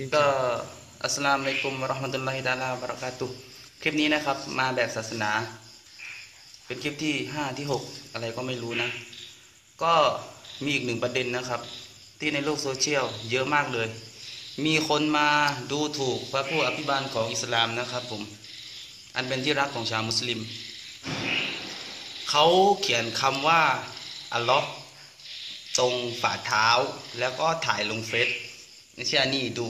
ที่ก็อัสสลามุอะลัยกุมราะห์มะตุลลอฮิตะอาลาบะราะกาตุคลิปนี้นะครับ มาแบบศาสนา เป็นคลิปที่ห้าที่หกอะไรก็ไม่รู้นะ ก็มีอีกหนึ่งประเด็นนะครับ ที่ในโลกโซเชียลเยอะมากเลย มีคนมาดูถูกพระผู้อภิบาลของอิสลามนะครับผม อันเป็นที่รักของชาวมุสลิม เขาเขียนคำว่าอัลลอฮ์ตรงฝ่าเท้าแล้วก็ถ่ายลงเฟซ ไม่ใช่อันนี้ดู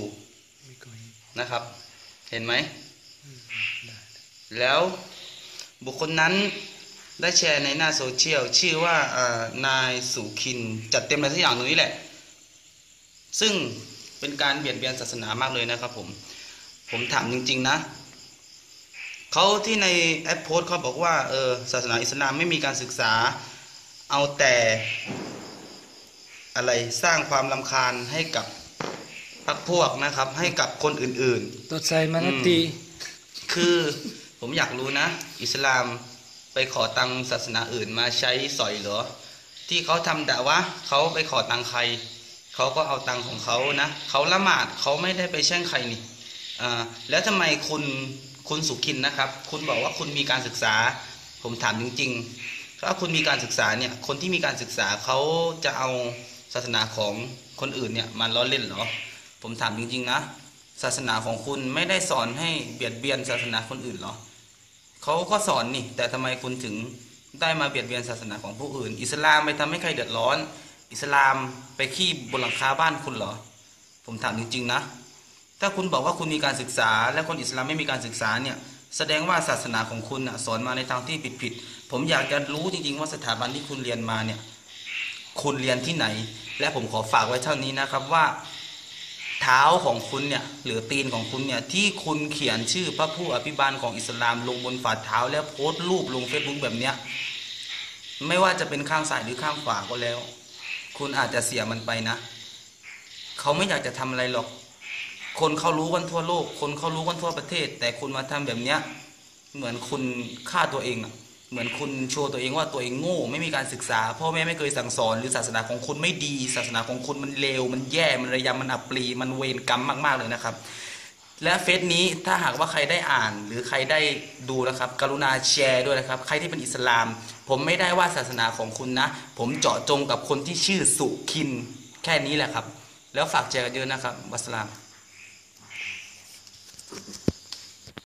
ไม่ก่อยนะครับ เห็นไหมได้แล้วบุคคลนั้นได้แชร์ในหน้าโซเชียล ชื่อว่าเอ่อนายสุขินจัดเต็มอะไรสักอย่างตรงนี้แหละ ซึ่งเป็นการเบียดเบียนศาสนามากเลยนะครับผม ผมถามจริง ๆ นะเขาที่ในแอปโพสต์เขาบอกว่าเออศาสนาอิสลามไม่มีการศึกษาเอาแต่อะไรสร้างความลำคาญให้กับ พรรคพวกนะครับ ให้กับคนอื่นๆตัวใจมันนะตีคือผมอยากรู้นะ อิสลามไปขอตังค์ศาสนาอื่นมาใช้สอยเหรอ ที่เขาทำแต่ว่าเขาไปขอตังค์ใครเขาก็เอาตังค์ของเขานะเขาละหมาดเขาไม่ได้ไปแช่งใครนี่อ่าแล้วทำไมคุณคุณสุขินนะครับ คุณบอกว่าคุณมีการศึกษา ผมถามจริงๆถ้าคุณมีการศึกษาเนี่ยคนที่มีการศึกษาเขาจะเอาศาสนาของคนอื่นเนี่ยมาล้อเล่นเหรอ ผมถามจริง ๆ นะ ศาสนาของคุณไม่ได้สอนให้เบียดเบียนศาสนาคนอื่นเหรอเขาก็สอนนี่ แต่ทำไมคุณถึงได้มาเบียดเบียนศาสนาของผู้อื่น อิสลามไปทำให้ใครเดือดร้อน อิสลามไปขี้บนหลังคาบ้านคุณเหรอ ผมถามจริง ๆ นะ ถ้าคุณบอกว่าคุณมีการศึกษา และคนอิสลามไม่มีการศึกษาเนี่ยแสดงว่าศาสนาของคุณสอนมาในทางที่ผิดๆผมอยากจะรู้จริง ๆ ว่าสถาบันที่คุณเรียนมาเนี่ย คุณเรียนที่ไหน และผมขอฝากไว้เท่านี้นะครับว่า ท้าของคุณเนี่ยหรือตีนของคุณเนี่ยที่คุณเขียนชื่อพระผู้อภิบาลของอิสลามลงบนฝ่าเท้า แล้วโพสต์รูปลงเฟซบุ๊กแบบเนี้ยไม่ว่าจะเป็นข้างซ้ายหรือข้างขวาก็แล้ว คุณอาจจะเสียมันไปนะ เขาไม่อยากจะทำอะไรหรอก คนเขารู้กันทั่วโลก คนเขารู้กันทั่วประเทศ แต่คุณมาทำแบบเนี้ยเหมือนคุณฆ่าตัวเองอะ เหมือนคุณโชว์ตัวเองว่าตัวเองโง่ไม่มีการศึกษาพ่อแม่ไม่เคยสั่งสอน หรือศาสนาของคุณไม่ดี ศาสนาของคุณมันเลวมันแย่มันระยำมันอับปรีมันเวรกรรมมาก ๆเลยนะครับ และเฟซนี้ถ้าหากว่าใครได้อ่านหรือใครได้ดูนะครับ กรุณาแชร์ด้วยนะครับ ใครที่เป็นอิสลาม ผมไม่ได้ว่าศาสนาของคุณนะ ผมเจาะจงกับคนที่ชื่อสุขินแค่นี้แหละครับ แล้วฝากแชร์กันเยอะนะครับวัสสลาม